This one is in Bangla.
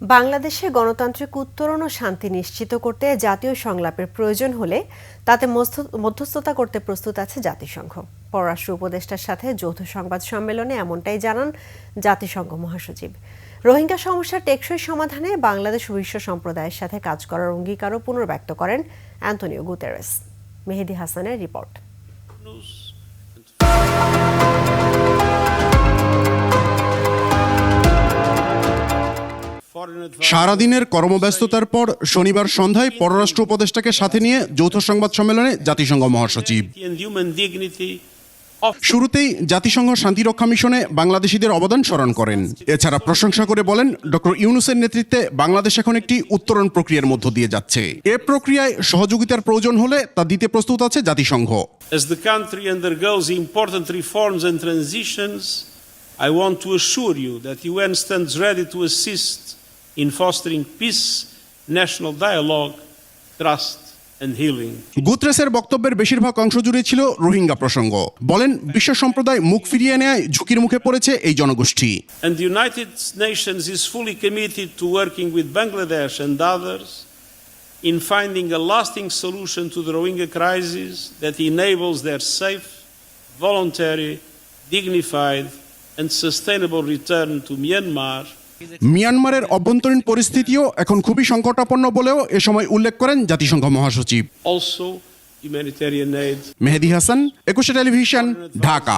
বাংলাদেশে গণতান্ত্রিক উত্তরণ ও শান্তি নিশ্চিত করতে জাতীয় সংলাপের প্রয়োজন হলে তাতে মধ্যস্থতা করতে প্রস্তুত আছে জাতিসংঘ। পররাষ্ট্র উপদেষ্টার সাথে যৌথ সংবাদ সম্মেলনে এমনটাই জানান জাতিসংঘ মহাসচিব। রোহিঙ্গা সমস্যার টেকসই সমাধানে বাংলাদেশ বিশ্ব সম্প্রদায়ের সাথে কাজ করার অঙ্গীকারও পুনর্ব্যক্ত করেন অ্যান্টনিও গুতেরেস। মেহেদি হাসানের রিপোর্ট। সারাদিনের কর্মব্যস্ততার পর শনিবার সন্ধ্যায় পররাষ্ট্র উপদেষ্টাকে সাথে নিয়ে যৌথ সংবাদ সম্মেলনে জাতিসংঘ মহাসচিব। শুরুতেই জাতিসংঘ শান্তিরক্ষা মিশনে বাংলাদেশিদের অবদান স্মরণ করেন। এছাড়া প্রশংসা করে বলেন, ডক্টর ইউনুসের নেতৃত্বে বাংলাদেশ এখন একটি উত্তরণ প্রক্রিয়ার মধ্য দিয়ে যাচ্ছে। এ প্রক্রিয়ায় সহযোগিতার প্রয়োজন হলে তা দিতে প্রস্তুত আছে জাতিসংঘ। I want to assure you that UN stands ready to assist in fostering peace, national dialogue, trust, গুতরেসের বক্তব্যের বেশিরভাগ অংশ জুড়ে ছিল রোহিঙ্গা প্রসঙ্গ বলেন বিশ্ব সম্প্রদায় মুখ ফিরিয়ে নেয় ঝুঁকির মুখে পড়েছে এই জনগোষ্ঠী And the United Nations is fully committed to working with Bangladesh and others in finding a lasting solution to the Rohingya crisis that enables their safe, voluntary, dignified, and sustainable return to Myanmar. মিয়ানমারের অভ্যন্তরীণ পরিস্থিতিও এখন খুবই সংকটাপন্ন বলেও এ সময় উল্লেখ করেন জাতিসংঘ মহাসচিব. মেহেদি হাসান একুশে টেলিভিশন ঢাকা